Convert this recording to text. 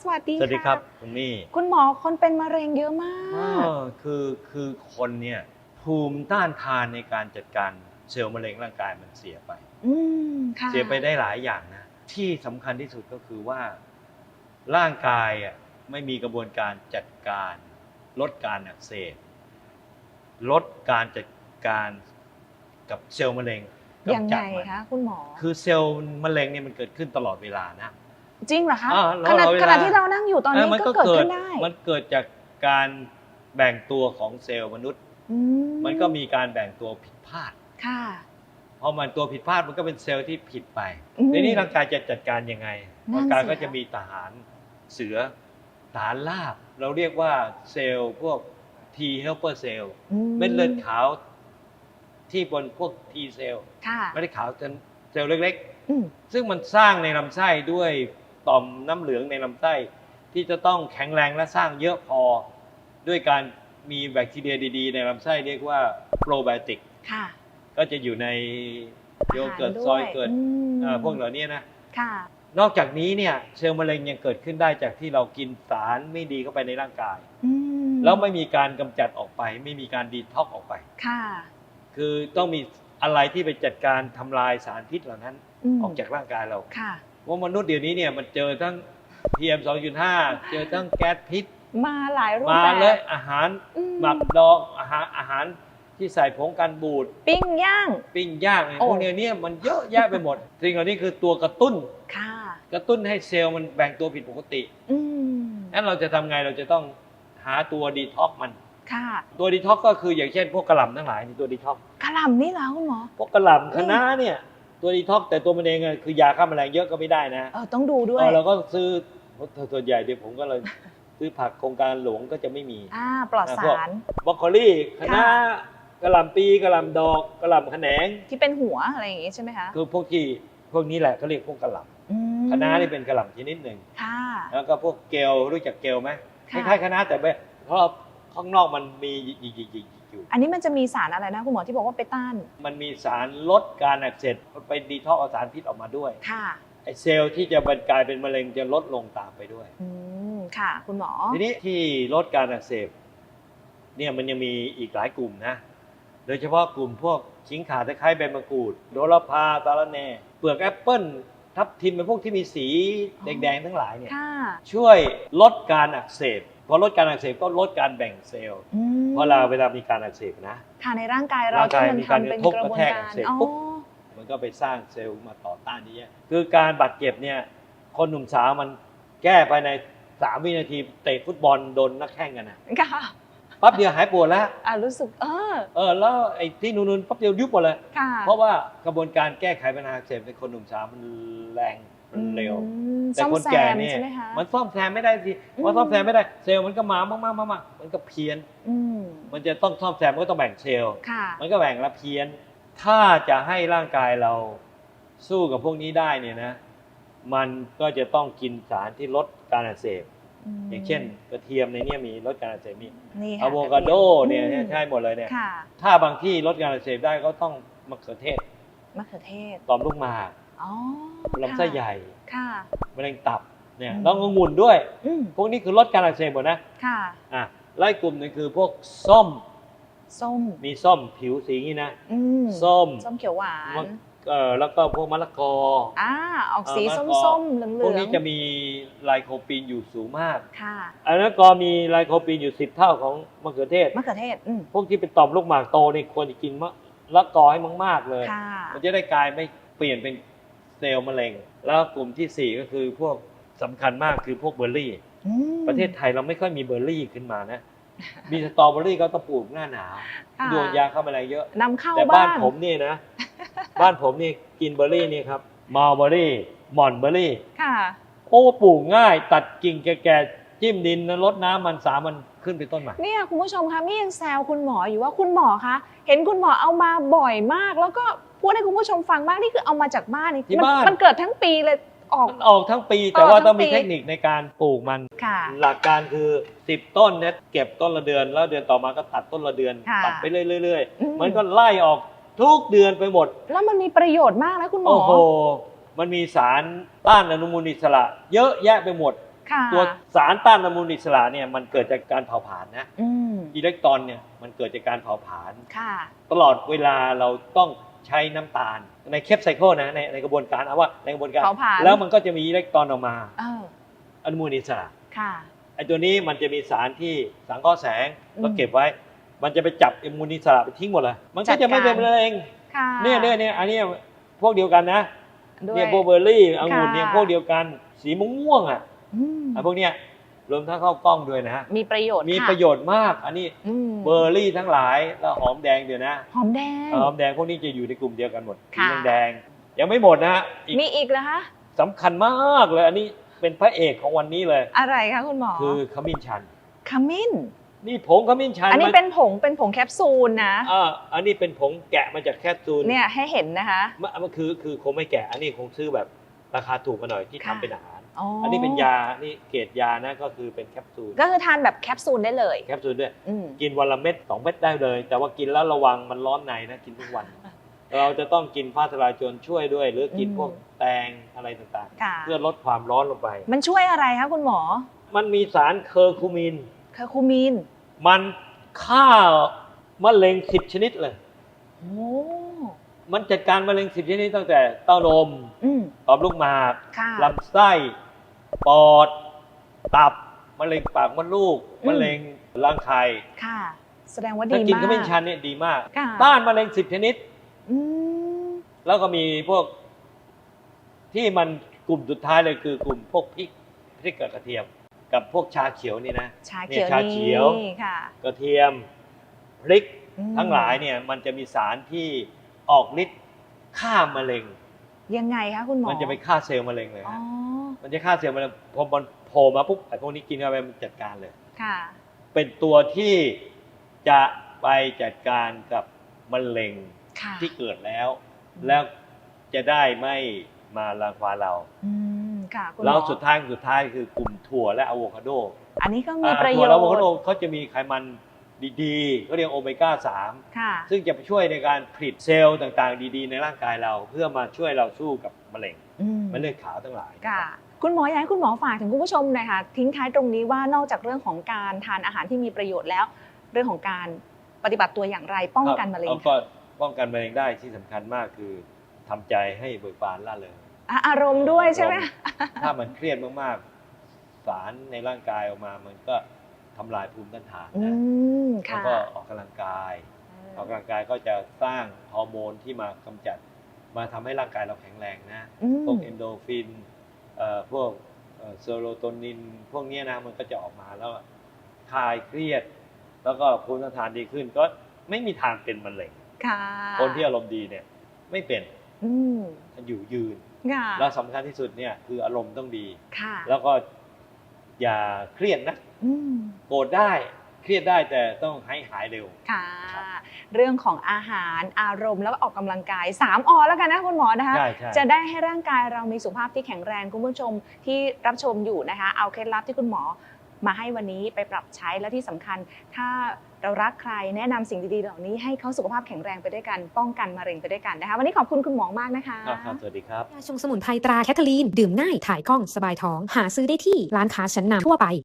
สวัสดีสวัสดีะครับคุณมี่คุณหมอคนเป็นมะเร็งเยอะมากอ๋อคือคือคนเนี่ยภูมิต้านทานในการจัดการเซลล์มะเร็งร่างกายมันเสียไปอืมค่ะเสียไปได้หลายอย่างนะ ที่สำคัญที่สุดก็คือว่า ร่างกายอะไม่มีกระบวนการจัดการ ลดการอักเสบลดการจัดการกับเซลล์มะเร็งยังกำจัไงดมันคะคุณหมอ คือเซลล์มะเร็งเนี่ยมันเกิดขึ้นตลอดเวลานะ จริงเหรอคะอ่าแล้วขณะเราเวลา ขณะที่เรานั่งอยู่ตอนนี้เมัก็เกิดขึ้นได้มันเกิดจากการแบ่งตัวของเซลล์มนุษย์ อืมันก็มีการแบ่งตัวผิดพลาด ค่ะพอมันตัวผิดพลาดมันก็เป็นเซลล์ที่ผิดไปอืมทีนี้ร่างกายจะจัดการยังไงนั่นร่างกายสิก็คะจะมีทหารเสือทหารลาบ เราเรียกว่าเซลล์พวก T helper cell อืเม็ดเลือดขาวที่บนพวก T เซลล์ค่ะไม่ได้ขาวจนเซลล์เล็ก อืมๆ ซึ่งมันสร้างในลำไส้ด้วย ต่อมน้ำเหลืองในลำไส้ ที่จะต้องแข็งแรงและสร้างเยอะพอ ด้วยการมีแบคทีเรียดีๆ ในลำไส้เรียกว่าโปรไบโอติก ค่ะก็จะอยู่ในโยเกิร์ตอาหารด้วยซอยเกิร์ตอืมอ่าพวกเหล่านี้นะ ค่ะ นอกจากนี้เนี่ยเซลล์มะเร็งยังเกิดขึ้นได้จากที่เรากินสารไม่ดีเข้าไปในร่างกาย อืมแล้วไม่มีการกำจัดออกไป ไม่มีการดีท็อกออกไป ค่ะ คือต้องมีอะไรที่ไปจัดการทำลายสารพิษเหล่านั้นมออกจากร่างกายเรา ค่ะ เพราะมนุษย์เดี๋ยวนี้เนี่ยมันเจอทั้ง PM 2.5 เจอทั้งแก๊สพิษ มาหลายรูปมาแบบ เลยอาหารอืม หมักดองอาหารอาหารที่ใส่ผงกันบูด ปิ้งย่าง ปิ้งย่างอะไรโอ้ พวกเนี้ยเนี่ยมันเยอะแยะไปหมด สิ่งเหล่านี้คือตัวกระตุ้น ค่ะกระตุ้นให้เซลล์มันแบ่งตัวผิดปกติอืมนั้นเราจะทำไงเราจะต้องหาตัวดีท็อกมัน ค่ะตัวดีท็อกก็คืออย่างเช่นพวกกระหล่ำทั้งหลายนี่ตัวดีท็อกกระหล่ำนี่เหรอคุณหมอ พวกกระหล่ำคะน้าเนี่ย ตัวดีท็อกแต่ตัวมันเองอะคือยาฆ่าแมลงเยอะก็ไม่ได้นะเออต้องดูด้วยเออเราก็ซื้อส่วนใหญ่เดี๋ยวผมก็เลยซื้อผักโครงการหลวงก็จะไม่มีอ่าปลอดอ่าสพวการบรอกโคลี่คะน้ากระหล่ำปีกระหล่ำดอกกระหล่ำแขนงที่เป็นหัวอะไรอย่างงี้ใช่ไหมคะคือพวกที่พวกนี้แหละเขาเรียกพวกกระหล่อืมำคะน้านี่เป็นกระหล่ำชนิดหนึ่งค่ะแล้วก็พวกเกลรู้จักเกลไหมคค่ะล้ายๆคะน้าแต่ไม่เพราะข้างนอกมันมีหยิกๆๆๆ อยู่ อันนี้มันจะมีสารอะไรนะคุณหมอที่บอกว่าไปต้าน มันมีสารลดการอักเสบมันไปดีท็อกเอาสารพิษออกมาด้วยค่ะไอเซลล์ที่จะบรรกลายเป็นมะเร็งจะลดลงตามไปด้วย อืมค่ะ คุณหมอ ทีนี้ที่ลดการอักเสบเนี่ยมันยังมีอีกหลายกลุ่มนะ โดยเฉพาะกลุ่มพวกชิงขาตะไคร้ใบมะกรูด โดระพาตาละแหน่เปลือกแอปเปิ้ล ทับทิมเป็นพวกที่มีสีอ๋แดองๆทั้งหลายเนี่ยค่ะ ช่วยลดการอักเสบพอลดการอักเสบก็ลดการแบ่งเซลล์อืมเพราะเราเวลามีการอักเสบนะ ค่ะในร่างกายเราร่างกายที่มันมีการทำเป็นกระทบกระบวนกระแทกการเสร็จอ๋อปุ๊บ มันก็ไปสร้างเซลล์มาต่อต้านนี้ยคือการบาดเจ็บเนี่ย คนหนุ่มสาวมันแก้ภายในสามวินาทีเตะฟุตบอลโดนนักแข่งกันนะค่ะ ปั๊บเดียวหายปวดแล้วอ่ารู้สึกเออเออแล้วไอ้ที่นูนๆปั๊บเดียวยุบหมดเลย ค่ะเพราะว่ากระบวนการแก้ไขปัญหาอักเสบในคนหนุ่มสาวมันแรงมันเร็วอืมแต่ซ่อมคนแซแก่มเนี่ยใช่ไหมคะ มันซ่อมแซมไม่ได้สิอืมพอซ่อมแซมไม่ได้เซลล์มันก็มามากๆมากๆมันก็เพี้ยน อืมมันจะต้องซ่อมแซมมันก็ต้องแบ่งเซลล์ ค่ะ มันก็แบ่งและเพี้ยน ถ้าจะให้ร่างกายเราสู้กับพวกนี้ได้เนี่ยนะ มันก็จะต้องกินสารที่ลดการอักเสบม อย่างเช่นกระเทียมในเนี้มีลดการอักเสบมีนี่ค่ะอะโวคาโดเนี่ยอืมใช่หมดเลยเนี่ยค่ะถ้าบางที่ลดการอักเสบได้ก็ต้องมะเขือเทศมะเขือเทศต่อมลูกหมากอ๋อลำไส้ใหญ่ค่ะมะเร็งตับเนี่ยอืมต้ององุ่นด้วยอืมพวกนี้คือลดการอักเสบหมดนะค่ะอะไล่กลุ่มหนึงคือพวกส้มส้มมีส้มผิวสีอย่างนี้นะอืมส้มส้มเขียวหวานมะ เอ่อแล้วก็พวกมะละกออ่าออกสีเอ่อส้มะละกอมๆเหลืองๆพวกนี้จะมีไลโคปีนอยู่สูงมากค่ะอันนั้นก็มีไลโคปีนอยู่สิบเท่าของมะเขือเทศมะเขือเทศอืมพวกที่เป็นต่อมลูกหมากโตนี่ควรจะกินมะละกอให้มากๆเลยค่ะมันจะได้กลายไม่เปลี่ยนเป็นเซลล์มะเร็ง แล้วกลุ่มที่สี่ก็คือพวกสำคัญมากคือพวกเบอร์รี่อืมประเทศไทยเราไม่ค่อยมีเบอร์รี่ขึ้นมานะมีสตรอเบอร์รี่ก็ต้องปลูกหน้าหนาวค่ะโดนยาฆ่าแมลงเยอะนำเข้าแต่บ้าบ้านนผมเนี่ยนะ บ้านผมนี่กินเบอร์รี่นี่ครับมาลเบอร์รี่หม่อนเบอร์รี่ ค่ะ โอ้ปลูกง่าย ตัดกิ่งแก่ๆจิ้มดินแล้วรดน้ำมันสามมันขึ้นเป็นต้นใหม่ เนี่ยคุณผู้ชมคะมี่ยังแซวคุณหมออยู่ว่าคุณหมอคะเห็นคุณหมอเอามาบ่อยมาก แล้วก็พูดให้คุณผู้ชมฟังมากนี่คือเอามาจากบ้านนี่ที่มับ้าน มันเกิดทั้งปีเลยออก มันออกทั้งปีแต่ว่าออกทั้งต้องมีปีเทคนิคในการปลูกมัน ค่ะ หลักการคือ 10 ต้นเนี่ยเก็บต้นละเดือน แล้วเดือนต่อมาก็ตัดต้นละเดือน ค่ะตัดไปเรื่อยอืม ๆมันก็ไล่ออก ทุกเดือนไปหมด แล้วมันมีประโยชน์มากนะคุณหมอ โอ้โห มันมีสารต้านอนุมูลอิสระ เยอะแยะไปหมด ค่ะตัวสารต้านอนุมูลอิสระเนี่ยมันเกิดจากการเผาผลาญนะอืมอิเล็กตรอนเนี่ยมันเกิดจากการเผาผลาญค่ะ ตลอดเวลาเราต้องใช้น้ำตาลในเคปไซเคิลนะในในกระบวนการเอาว่าในกระบวนการเผาผลาญ แล้วมันก็จะมีอิเล็กตรอนออกมา เอออนุมูลอิสระค่ะ ไอ้ตัวนี้มันจะมีสารที่สังเคราะห์แสงอืม ก็เก็บไว้ มันจะไปจับอนุมูลอิสระไปทิ้งหมดเลย มันก็จะไม่เป็นมะเร็งค่ะเนี่ยเนี่ยเนี่ยอันเนี้ยพวกเดียวกันนะด้วย เนี่ยโบเบอร์รี่องุ่นเนี่ยค่ะ พวกเดียวกันสีม่วงๆอะอืมอะพวกเนี้ยรวมทั้งข้าวกล้องด้วยนะฮะมีประโยชน์มีค่ประโยชน์มาก อันนี้อืมเบอร์รี่ทั้งหลายแล้วหอมแดงเดี๋ยวนะหอมแดง หอมแดงพวกนี้จะอยู่ในกลุ่มเดียวกันหมดสีค่ะแดงๆยังไม่หมดนะฮะอีกมีอีกเหรอคะ สำคัญมากเลย อันนี้เป็นพระเอกของวันนี้เลย อะไรคะคุณหมอคือขมิ้นชันขมิ้น นี่ผงขมิ้นชันอันนี้มัเป็นผงเป็นผงแคปซูลนะอ่าอันนี้เป็นผงแกะมาจากแคปซูลเนี่ยให้เห็นนะคะมันมันคือคือคงไม่แกะ อันนี้คงซื้อแบบราคาถูกมาหน่อยที่ทำค่ะเป็นอาหารอ๋ออัอันนี้เป็นยานี่เกรดยานะก็คือเป็นแคปซูลก็คือทานแบบแคปซูลได้เลยแคปซูลด้วยอืมกินวันละเม็ดสองเม็ดได้เลย แต่ว่ากินแล้วระวังมันร้อนในนะกินทุกวัน เราจะต้องกินฟ้าทลายโจรช่วยด้วย หรือกินอืมพวกแตงอะไรต่างค่ะๆเพื่อลดความร้อนลงไป มันช่วยอะไรคะคุณหมอ มันมีสารเคอร์คูมินเคอร์คูมิน มันฆ่ามะเร็งสิบชนิดเลย โอ้ มันจัดการมะเร็งสิบชนิดตั้งแต่เต้านมอืม ต่อมลูกหมากค่ะลำไส้ปอด ตับมะเร็งปากมดลูกอืม มะเร็งรังไข่ค่ะ แสดงว่าดีถ้ามาก กินขมิ้นชันเนี่ยดีมาก ค่ะ ต้านมะเร็งสิบชนิด อืม แล้วก็มีพวกที่มันกลุ่มสุดท้ายเลยคือกลุ่มพวกพริกพริกกับกระเทียม กับพวกชาเขียวนี่นะชาเขียวเนี่ยชาเขียวนี่ค่ะกระเทียมพริกอืมทั้งหลายเนี่ยมันจะมีสารที่ออกฤทธิ์ฆ่ามะเร็ง ยังไงคะคุณหมอมันจะไปฆ่าเซลล์มะเร็งเลยอ๋อฮะมันจะฆ่าเซลล์มะเร็งพอมันโผล่มาปุ๊บไอ้พวกนี้กินเข้าไปมันจัดการเลยค่ะ เป็นตัวที่จะไปจัดการกับมะเร็งค่ะที่เกิดแล้ว แล้วจะได้ไม่มารังควานเราอืม ค่ะคุณหมอ แล้วสุดท้ายสุดท้ายคือกลุ่มถั่วและอะโวคาโดอันนี้ก็มีอ่าประโยถั่วชและอะโวคาโดน์เขาจะมีไขมันดีๆเขาเรียกโอเมก้า ค่ะ3 ซึ่งจะไปช่วยในการผลิตเซลล์ต่างๆ ดีๆ ในร่างกายเรา เพื่อมาช่วยเราสู้กับมะเร็งอืม มะเร็งขาวทั้งหลายค่ะคุณหมออยากให้คุณหมอฝากถึงคุณผู้ชมหน่อยค่ะ ทิ้งท้ายตรงนี้ว่านอกจากเรื่องของการทานอาหารที่มีประโยชน์แล้ว เรื่องของการปฏิบัติตัวอย่างไรป้องกันมะเร็งแล้วก็ป้องกันมะเร็งได้ที่สำคัญมากคือทำใจให้เบิกบานล่าเริง อะอารมณ์ด้วยใช่ไหมอารมณ์ถ้ามันเครียดมากๆ สารในร่างกายออกมา มันก็ทำลายภูมิต้านทานอืนะมแล้วค่ะก็ออกกำลังกายออกกำลังกายก็จะสร้างฮอร์โมนที่มากำจัด มาทำให้ร่างกายเราแข็งแรงนะอืมพวกเอนโดฟินเอ่อพวกเซโรโทนิน พวกเนี้ยนะมันก็จะออกมาแล้วคลายเครียด แล้วก็ภูมิต้านทานดีขึ้นก็ไม่มีทางเป็นมะเร็งค่ะคนที่อารมณ์ดีเนี่ย ไม่เป็นอืมอยู่ยืน ค่ะแล้วสำคัญที่สุดเนี่ยคืออารมณ์ต้องดี ค่ะแล้วก็อย่าเครียดนะ อืม โกรธได้เครียดได้แต่ต้องให้หายเร็ว ค่ะ เรื่องของอาหารอารมณ์แล้วก็ออกกำลังกาย 3อแล้วกันนะคุณหมอนะคะ ใช่ใช่ จะได้ให้ร่างกายเรามีสุขภาพที่แข็งแรงคุณผู้ชมที่รับชมอยู่นะคะ เอาเคล็ดลับที่คุณหมอ มาให้วันนี้ไปปรับใช้และที่สำคัญ ถ้าเรารักใครแนะนำสิ่งดีๆเหล่านี้ให้เขาสุขภาพแข็งแรงไปด้วยกันป้องกันมะเร็งไปด้วยกันนะคะวันนี้ขอบคุณคุณหมอมากนะคะครับครับสวัสดีครับยาชงสมุนไพรตราแคทเธอรีน ดื่มง่ายถ่ายคล่องสบายท้อง หาซื้อได้ที่ร้านค้าชั้นนำทั่วไป